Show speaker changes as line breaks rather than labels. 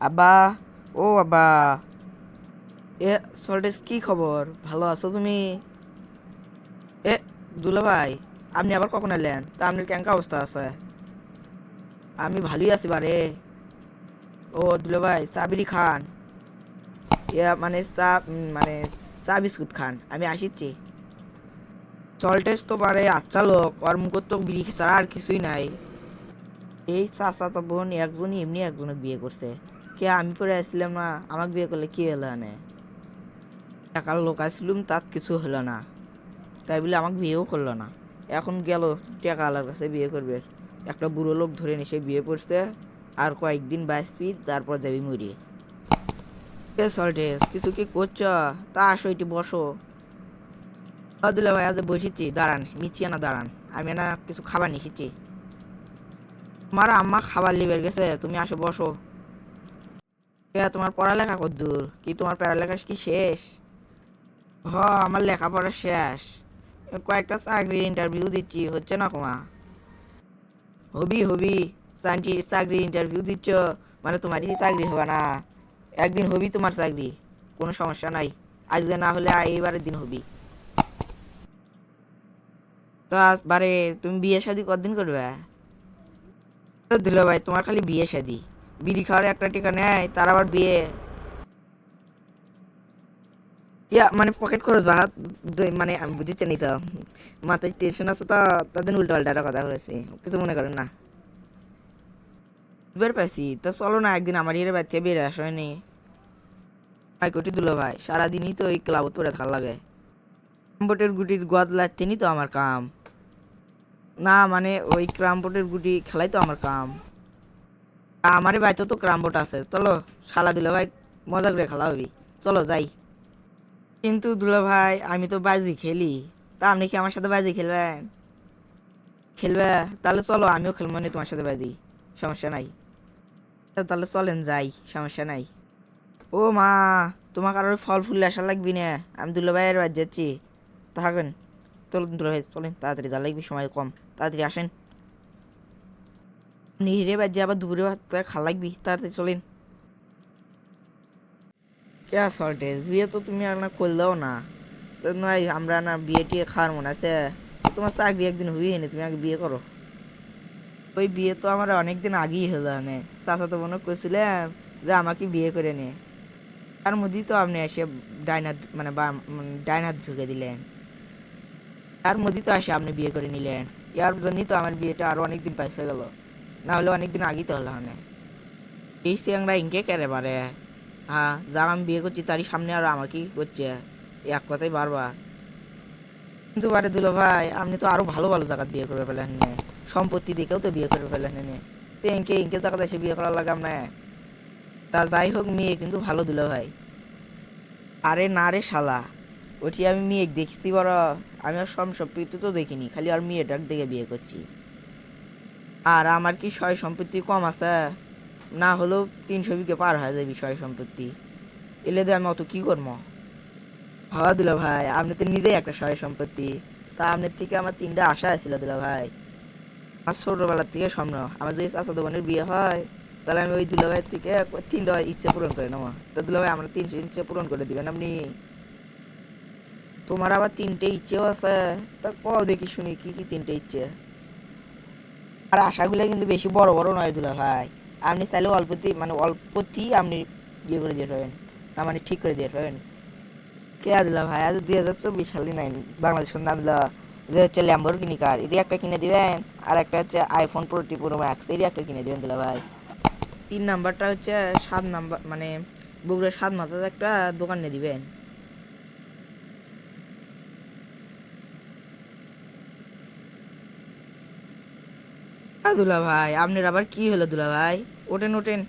আব্বা, ও আব্বা। এ সল্টেস কি খবর, ভালো আছো তুমি? এ, দুলা ভাই, আপনি আবার কখন এলেন? তা আপনার কেঙ্কা অবস্থা আছে? আমি ভালোই আছি বারে। ও, দুলা ভাই, চা খান। ইয়া মানে চা মানে চা বিস্কুট খান, আমি আসিচ্ছি। সল্টেস তো পারে আচ্ছা লোক, ওর মুখ তো বিড়ি ছাড়া আর কিছুই নাই। এই চাচা তো বোন একজনই, এমনি একজনকে বিয়ে করছে। কে আমি পরে আসছিলাম না, আমাকে বিয়ে করলে কি হলো না টাকার লোক আসছিলাম তার কিছু হলো না। তাই বলে আমাকে বিয়েও করল না। এখন গেল টাকা কাছে বিয়ে করবে। একটা বুড়ো লোক ধরে নিয়ে বিয়ে করছে আর কয়েকদিন বাঁচবি, তারপর যাবি মরিয়ে সল্টেস, কিছু কি করছ? তা আসো, এটি বসো। দিলে ভাই, আজ বসেছি, দাঁড়ান মিচিয়ে না দাঁড়ান। আমি না কিছু খাবার নিয়ে এসেছি তোমার আম্মা খাবার লিবের গেছে, তুমি আসো, বসো। এ, তোমার পড়ালেখা কদ্দূর কি তোমার পড়ালেখা কি শেষ? হ আমার লেখাপড়া শেষ। কয়েকটা চাকরির ইন্টারভিউ দিচ্ছি হচ্ছে না কমা? হবি হবি। চাকরি চাকরির ইন্টারভিউ দিচ্ছ মানে তোমারই চাকরি হবে না। একদিন হবি তোমার চাকরি কোনো সমস্যা নাই। আজকে না হলে এইবারের দিন হবি। তো বারে তুমি বিয়ে শাদি কতদিন করবে? দিল ভাই তোমার খালি বিয়ে শাদি। বিড়ি খাওয়ার একটা টিকা নেয় তার আবার বিয়ে। ইয়া মানে পকেট খরচ বা মানে আমি বুঝতে নি তো। মাথায় টেনশন আছে তো তাদের উল্টো পাল্টা কথা করেছি কিছু মনে করেন না। বের পাইছি, তো চলো না, একদিন আমার ইয়ের বাড়িতে বের আসেনি ভাই কোটি দিল ভাই, সারাদিনই তো ওই ক্লাবত পরে থাকা লাগে। ক্রামপটের গুটির গদ লাগতেনি তো আমার কাম। না মানে ওই ক্রামপটের গুটি খেলাই তো আমার কাম। আমারে বাড়িতে তো ক্রামপট আছে। চলো, শালা দিল ভাই, মজা করে খেলা হবি। চলো, যাই। কিন্তু দুলা ভাই, আমি তো বাজি খেলি। তা আপনি কি আমার সাথে বাজি খেলবেন? খেলবে? তাহলে চলো, আমিও খেলব না তোমার সাথে বাজি। সমস্যা নাই। তাহলে চলেন, যাই। সমস্যা নাই। ও মা, তোমাকে আর ফল ফুল আসা লাগবি না। আমি দুলা ভাইয়ের বাজ যাচ্ছি। থাকেন। চলুন দুলা ভাই, চলেন। তাড়াতাড়ি যা লাগবে, সময় কম। তাড়াতাড়ি আসেন। নিহিরে বাজে আবার দুপুরে ভাত খা লাগবি, তাড়াতাড়ি চলেন। কে সল্টেজ বিয়ে তো তুমি আর না কল দাও না। তো নয় আমরা না বিয়ে টিয়ে খাওয়ার মনে আছে। তোমার চাকরি একদিন হবি না, তুমি আগে বিয়ে করো। ওই বিয়ে তো আমার অনেক দিন আগেই হলো মানে চাচা তো মনে করছিলাম যে আমাকে বিয়ে করে নে। তার মধ্যেই তো আপনি এসে ডাইনার মানে বা ডাইনার ঢুকে দিলেন। তার মধ্যেই তো এসে আপনি বিয়ে করে নিলেন। ইয়ার জন্যই তো আমার বিয়েটা আরও অনেক দিন পাইছে গেল। না হলে অনেকদিন আগেই তো হলো মানে এই সিয়াংরা ইনকে কেড়ে পারে হ্যাঁ যা আমি বিয়ে করছি, তারই সামনে আর আমাকে কি করছে? এক কথাই বারবার। কিন্তু বারে দিল ভাই, আপনি তো আরও ভালো ভালো জায়গা বিয়ে করে ফেলেন নে। সম্পত্তি দেখেও তো বিয়ে করে ফেলেন নে। তো ইনকে ইনকে জায়গাতে এসে বিয়ে করার লাগে আপনার তা যাই হোক, মেয়ে কিন্তু ভালো দিল ভাই। আরে না রে শালা ওটি আমি মেয়ে দেখছি বড়। আমি আর সব সম্পত্তি তো দেখিনি, খালি আর মেয়েটার দেখে বিয়ে করছি। আর আমার কি সয় সম্পত্তি কম আছে? না হলেও তিনশো বিঘে পার হয়ে যাবি বিষয় সম্পত্তি। এলে দিয়ে আমি অত কি করব হওয়া দিল ভাই আপনি তো নিজেই একটা সয় সম্পত্তি। তা আপনার থেকে আমার তিনটা আশা আছিল দিল ভাই আমার ছোটবেলার থেকে স্বপ্ন, আমার যদি চাচা দোকানের বিয়ে হয়, তাহলে আমি ওই দুলা ভাইয়ের থেকে তিনটা ইচ্ছে পূরণ করে নেব। তা দুলা ভাই আমার তিনশো ইচ্ছে পূরণ করে দিবেন আপনি। তোমার আবার তিনটে ইচ্ছেও আছে। তা কও দেখি শুনি, কি কি তিনটে ইচ্ছে? আর আশাগুলো কিন্তু বেশি বড় বড় নয় দুলা ভাই। আপনি চাইলে অল্পতি মানে অল্পতেই আপনি ইয়ে করে দিয়ে পাবেন না মানে ঠিক করে দিয়ে পাবেন কে দিলা ভাই? আজ দুই হাজার চব্বিশ সালে নাই। বাংলাদেশ নাম দিলা, যে হচ্ছে ল্যাম্বরগিনি কার এটি একটা কিনে দিবেন। আর একটা হচ্ছে আইফোন প্রোটি প্রো ম্যাক্স এটি একটা কিনে দিবেন দুলা ভাই। তিন নাম্বারটা হচ্ছে সাত নাম্বার মানে বগুড়ার সাত মাথার একটা দোকান নিয়ে দিবেন। দুলা ভাই আপনার আবার কি হলো দুলা ভাই ওঠেন। ওঠেন?